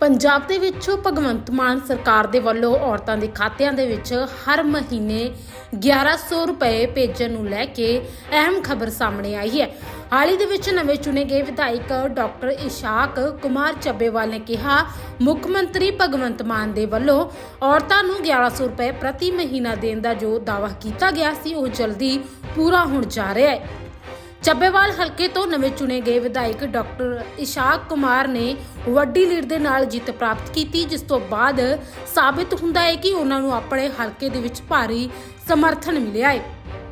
ਪੰਜਾਬ ਦੇ ਵਿੱਚ ਭਗਵੰਤ ਮਾਨ ਸਰਕਾਰ ਦੇ ਵੱਲੋਂ ਔਰਤਾਂ ਦੇ ਖਾਤਿਆਂ ਦੇ ਵਿੱਚ ਹਰ ਮਹੀਨੇ 1100 ਰੁਪਏ ਭੇਜਣ ਨੂੰ ਲੈ ਕੇ ਅਹਿਮ ਖਬਰ ਸਾਹਮਣੇ ਆਈ ਹੈ। ਹਾਲ ਹੀ ਦੇ ਵਿੱਚ ਨਵੇਂ ਚੁਣੇ ਗਏ ਵਿਧਾਇਕ ਡਾਕਟਰ ਇਸ਼ਾਕ ਕੁਮਾਰ ਚੱਬੇਵਾਲ ਨੇ ਕਿਹਾ, ਮੁੱਖ ਮੰਤਰੀ ਭਗਵੰਤ ਮਾਨ ਦੇ ਵੱਲੋਂ ਔਰਤਾਂ ਨੂੰ 1100 ਰੁਪਏ ਪ੍ਰਤੀ ਮਹੀਨਾ ਦੇਣ ਦਾ ਜੋ ਦਾਅਵਾ ਕੀਤਾ ਗਿਆ ਸੀ, ਉਹ ਜਲਦੀ ਪੂਰਾ ਹੋਣ ਜਾ ਰਿਹਾ ਹੈ। ਚੱਬੇਵਾਲ ਹਲਕੇ ਤੋਂ ਨਵੇਂ ਚੁਣੇ ਗਏ ਵਿਧਾਇਕ ਡਾਕਟਰ ਇਸ਼ਾਕ ਕੁਮਾਰ ਨੇ ਵੱਡੀ ਲੀਡ ਦੇ ਨਾਲ ਜਿੱਤ ਪ੍ਰਾਪਤ ਕੀਤੀ, ਜਿਸ ਤੋਂ ਬਾਅਦ ਸਾਬਿਤ ਹੁੰਦਾ ਹੈ ਕਿ ਉਹਨਾਂ ਨੂੰ ਆਪਣੇ ਹਲਕੇ ਦੇ ਵਿੱਚ ਭਾਰੀ ਸਮਰਥਨ ਮਿਲਿਆ ਹੈ।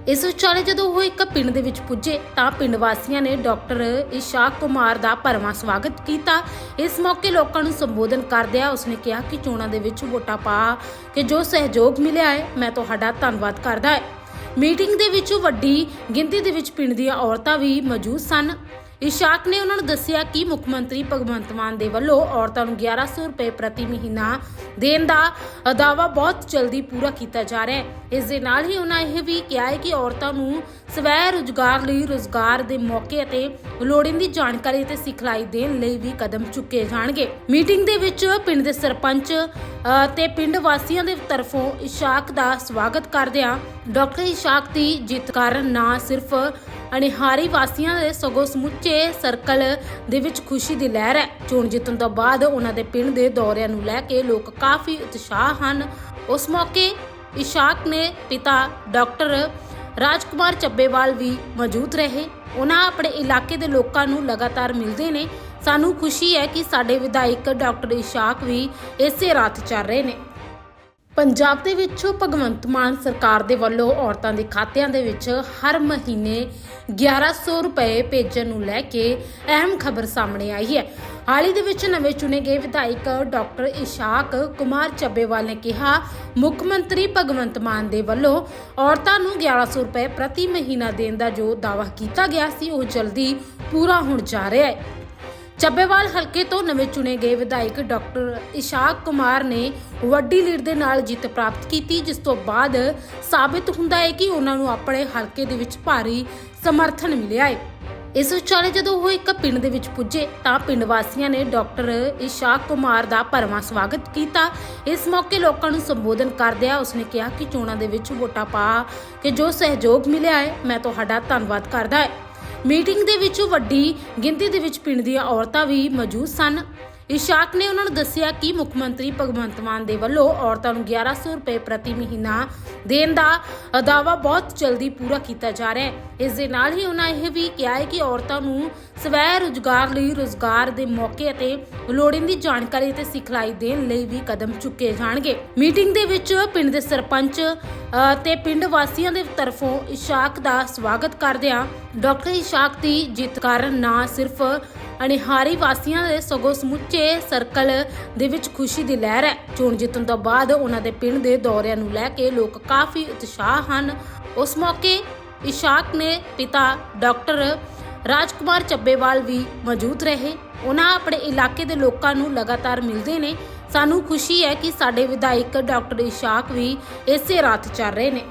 ਇਸ ਵਿਚਾਲੇ ਜਦੋਂ ਉਹ ਇੱਕ ਪਿੰਡ ਦੇ ਵਿੱਚ ਪੁੱਜੇ, ਤਾਂ ਪਿੰਡ ਵਾਸੀਆਂ ਨੇ ਡਾਕਟਰ ਇਸ਼ਾਕ ਕੁਮਾਰ ਦਾ ਭਰਵਾਂ ਸਵਾਗਤ ਕੀਤਾ। ਇਸ ਮੌਕੇ ਲੋਕਾਂ ਨੂੰ ਸੰਬੋਧਨ ਕਰਦਿਆਂ ਉਸਨੇ ਕਿਹਾ ਕਿ ਚੋਣਾਂ ਦੇ ਵਿੱਚ ਵੋਟਾਂ ਪਾ ਕੇ ਜੋ ਸਹਿਯੋਗ ਮਿਲਿਆ ਹੈ, ਮੈਂ ਤੁਹਾਡਾ ਧੰਨਵਾਦ ਕਰਦਾ ਹਾਂ। ਮੀਟਿੰਗ ਦੇ ਵਿੱਚ ਵੱਡੀ ਗਿਣਤੀ ਦੇ ਵਿੱਚ ਪਿੰਡ ਦੀਆਂ ਔਰਤਾਂ ਵੀ ਮੌਜੂਦ ਸਨ। ਇਸ਼ਾਕ ਨੇ ਉਹਨਾਂ ਨੂੰ ਦੱਸਿਆ ਕਿ ਮੁੱਖ ਮੰਤਰੀ ਭਗਵੰਤ ਮਾਨ ਦੇ ਵੱਲੋਂ ਔਰਤਾਂ ਨੂੰ 1100 ਰੁਪਏ ਪ੍ਰਤੀ ਮਹੀਨਾ ਦੇਣ ਦਾ ਦਾਅਵਾ ਬਹੁਤ ਜਲਦੀ ਪੂਰਾ ਕੀਤਾ ਜਾ ਰਿਹਾ ਹੈ। ਇਸ ਦੇ ਨਾਲ ਹੀ ਉਹਨਾਂ ਇਹ ਵੀ ਕਿਹਾ ਹੈ ਕਿ ਔਰਤਾਂ ਨੂੰ ਸਵੈ ਰੁਜ਼ਗਾਰ ਲਈ ਰੁਜ਼ਗਾਰ ਦੇ ਮੌਕੇ ਅਤੇ ਲੋੜੀਂਦੀ ਜਾਣਕਾਰੀ ਅਤੇ ਸਿਖਲਾਈ ਦੇਣ ਲਈ ਵੀ ਕਦਮ ਚੁੱਕੇ ਜਾਣਗੇ। ਮੀਟਿੰਗ ਦੇ ਵਿੱਚ ਪਿੰਡ ਦੇ ਸਰਪੰਚ ਤੇ ਪਿੰਡ ਵਾਸੀਆਂ ਦੇ ਤਰਫੋਂ ਇਸ਼ਾਕ ਦਾ ਸਵਾਗਤ ਕਰਦਿਆਂ ਡਾਕਟਰ ਇਸ਼ਾਕ ਦੀ ਜਿੱਤ ਕਾਰਨ ਨਾ ਸਿਰਫ ਅਨਿਹਾਰੀ ਵਾਸੀਆਂ ਦੇ ਸਗੋਂ ਸਮੁੱਚੇ ਸਰਕਲ ਦੇ ਵਿੱਚ ਖੁਸ਼ੀ ਦੀ ਲਹਿਰ ਹੈ। ਚੋਣ ਜਿੱਤਣ ਤੋਂ ਬਾਅਦ ਉਹਨਾਂ ਦੇ ਪਿੰਡ ਦੇ ਦੌਰਿਆਂ ਨੂੰ ਲੈ ਕੇ ਲੋਕ ਕਾਫੀ ਉਤਸ਼ਾਹ ਹਨ। ਉਸ ਮੌਕੇ ਇਸ਼ਾਕ ਨੇ ਪਿਤਾ ਡਾਕਟਰ ਰਾਜਕੁਮਾਰ ਚੱਬੇਵਾਲ ਵੀ ਮੌਜੂਦ ਰਹੇ। ਉਹਨਾਂ ਆਪਣੇ ਇਲਾਕੇ ਦੇ ਲੋਕਾਂ ਨੂੰ ਲਗਾਤਾਰ ਮਿਲਦੇ ਨੇ। ਸਾਨੂੰ ਖੁਸ਼ੀ ਹੈ ਕਿ ਸਾਡੇ ਵਿਧਾਇਕ ਡਾਕਟਰ ਇਸ਼ਾਕ ਵੀ ਇਸੇ ਰਾਤ ਚੱਲ ਰਹੇ ਨੇ। ਪੰਜਾਬ ਦੇ ਵਿੱਚ ਭਗਵੰਤ ਮਾਨ ਸਰਕਾਰ ਦੇ ਵੱਲੋਂ ਔਰਤਾਂ ਦੇ ਖਾਤਿਆਂ ਦੇ ਵਿੱਚ ਹਰ ਮਹੀਨੇ 1100 ਰੁਪਏ ਭੇਜਣ ਨੂੰ ਲੈ ਕੇ ਅਹਿਮ ਖਬਰ ਸਾਹਮਣੇ ਆਈ ਹੈ। ਹਾਲ ਹੀ ਦੇ ਵਿੱਚ ਨਵੇਂ ਚੁਣੇ ਗਏ ਵਿਧਾਇਕ ਡਾਕਟਰ ਇਸ਼ਾਕ ਕੁਮਾਰ ਚੱਬੇਵਾਲ ਨੇ ਕਿਹਾ, ਮੁੱਖ ਮੰਤਰੀ ਭਗਵੰਤ ਮਾਨ ਦੇ ਵੱਲੋਂ ਔਰਤਾਂ ਨੂੰ 1100 ਰੁਪਏ ਪ੍ਰਤੀ ਮਹੀਨਾ ਦੇਣ ਦਾ ਜੋ ਦਾਅਵਾ ਕੀਤਾ ਗਿਆ ਸੀ, ਉਹ ਜਲਦੀ ਪੂਰਾ ਹੋਣ ਜਾ ਰਿਹਾ ਹੈ। ਚੱਬੇਵਾਲ ਹਲਕੇ ਤੋਂ ਨਵੇਂ ਚੁਣੇ ਗਏ ਵਿਧਾਇਕ ਡਾਕਟਰ ਇਸ਼ਾਕ ਕੁਮਾਰ ਨੇ ਵੱਡੀ ਲੀਡ ਦੇ ਨਾਲ ਜਿੱਤ ਪ੍ਰਾਪਤ ਕੀਤੀ, ਜਿਸ ਤੋਂ ਬਾਅਦ ਸਾਬਿਤ ਹੁੰਦਾ ਹੈ ਕਿ ਉਹਨਾਂ ਨੂੰ ਆਪਣੇ ਹਲਕੇ ਦੇ ਵਿੱਚ ਭਾਰੀ ਸਮਰਥਨ ਮਿਲਿਆ ਹੈ। ਇਸ ਵਿਚਾਲੇ ਜਦੋਂ ਉਹ ਇੱਕ ਪਿੰਡ ਦੇ ਵਿੱਚ ਪੁੱਜੇ, ਤਾਂ ਪਿੰਡ ਵਾਸੀਆਂ ਨੇ ਡਾਕਟਰ ਇਸ਼ਾਕ ਕੁਮਾਰ ਦਾ ਭਰਵਾਂ ਸਵਾਗਤ ਕੀਤਾ। ਇਸ ਮੌਕੇ ਲੋਕਾਂ ਨੂੰ ਸੰਬੋਧਨ ਕਰਦਿਆਂ ਉਸਨੇ ਕਿਹਾ ਕਿ ਚੋਣਾਂ ਦੇ ਵਿੱਚ ਵੋਟਾਂ ਪਾ ਕੇ ਜੋ ਸਹਿਯੋਗ ਮਿਲਿਆ ਹੈ, ਮੈਂ ਤੁਹਾਡਾ ਧੰਨਵਾਦ ਕਰਦਾ ਹਾਂ। ਮੀਟਿੰਗ ਦੇ ਵਿੱਚ ਵੱਡੀ ਗਿਣਤੀ ਦੇ ਵਿੱਚ ਪਿੰਡ ਦੀਆਂ ਔਰਤਾਂ ਵੀ ਮੌਜੂਦ ਸਨ। ਇਸ਼ਾਕ ਨੇ ਉਹਨਾਂ ਨੂੰ ਦੱਸਿਆ ਕਿ ਮੁੱਖ ਮੰਤਰੀ ਭਗਵੰਤ ਮਾਨ ਦੇ ਵੱਲੋਂ ਔਰਤਾਂ ਨੂੰ 1100 ਰੁਪਏ ਪ੍ਰਤੀ ਮਹੀਨਾ ਦੇਣ ਦਾ ਦਾਅਵਾ ਬਹੁਤ ਜਲਦੀ ਪੂਰਾ ਕੀਤਾ ਜਾ ਰਿਹਾ ਹੈ। ਇਸ ਦੇ ਨਾਲ ਹੀ ਉਹਨਾਂ ਇਹ ਵੀ ਕਿਹਾ ਹੈ ਕਿ ਔਰਤਾਂ ਨੂੰ ਸਵੈ ਰੁਜ਼ਗਾਰ ਲਈ ਰੁਜ਼ਗਾਰ ਦੇ ਮੌਕੇ ਅਤੇ ਲੋੜੀਂਦੀ ਜਾਣਕਾਰੀ ਅਤੇ ਸਿਖਲਾਈ ਦੇਣ ਲਈ ਵੀ ਕਦਮ ਚੁੱਕੇ ਜਾਣਗੇ। ਮੀਟਿੰਗ ਦੇ ਵਿੱਚ ਪਿੰਡ ਦੇ ਸਰਪੰਚ ਤੇ ਪਿੰਡ ਵਾਸੀਆਂ ਦੇ ਤਰਫੋਂ ਇਸ਼ਾਕ ਦਾ ਸਵਾਗਤ ਕਰਦਿਆਂ ਡਾਕਟਰ ਇਸ਼ਾਕ ਦੀ ਜਿੱਤ ਕਾਰਨ ਨਾ ਸਿਰਫ ਅਨਿਹਾਰੀ ਵਾਸੀਆਂ ਦੇ ਸਗੋਂ ਸਮੁੱਚੇ ਸਰਕਲ ਦੇ ਵਿੱਚ ਖੁਸ਼ੀ ਦੀ ਲਹਿਰ ਹੈ। ਚੋਣ ਜਿੱਤਣ ਤੋਂ ਬਾਅਦ ਉਹਨਾਂ ਦੇ ਪਿੰਡ ਦੇ ਦੌਰਿਆਂ ਨੂੰ ਲੈ ਕੇ ਲੋਕ ਕਾਫੀ ਉਤਸ਼ਾਹ ਹਨ। ਉਸ ਮੌਕੇ ਇਸ਼ਾਕ ਨੇ ਪਿਤਾ ਡਾਕਟਰ ਰਾਜਕੁਮਾਰ ਚੱਬੇਵਾਲ ਵੀ ਮੌਜੂਦ ਰਹੇ। ਉਹਨਾਂ ਆਪਣੇ ਇਲਾਕੇ ਦੇ ਲੋਕਾਂ ਨੂੰ ਲਗਾਤਾਰ ਮਿਲਦੇ ਨੇ। ਸਾਨੂੰ ਖੁਸ਼ੀ ਹੈ ਕਿ ਸਾਡੇ ਵਿਧਾਇਕ ਡਾਕਟਰ ਇਸ਼ਾਕ ਵੀ ਇਸੇ ਰਾਤ ਚੱਲ ਰਹੇ ਨੇ।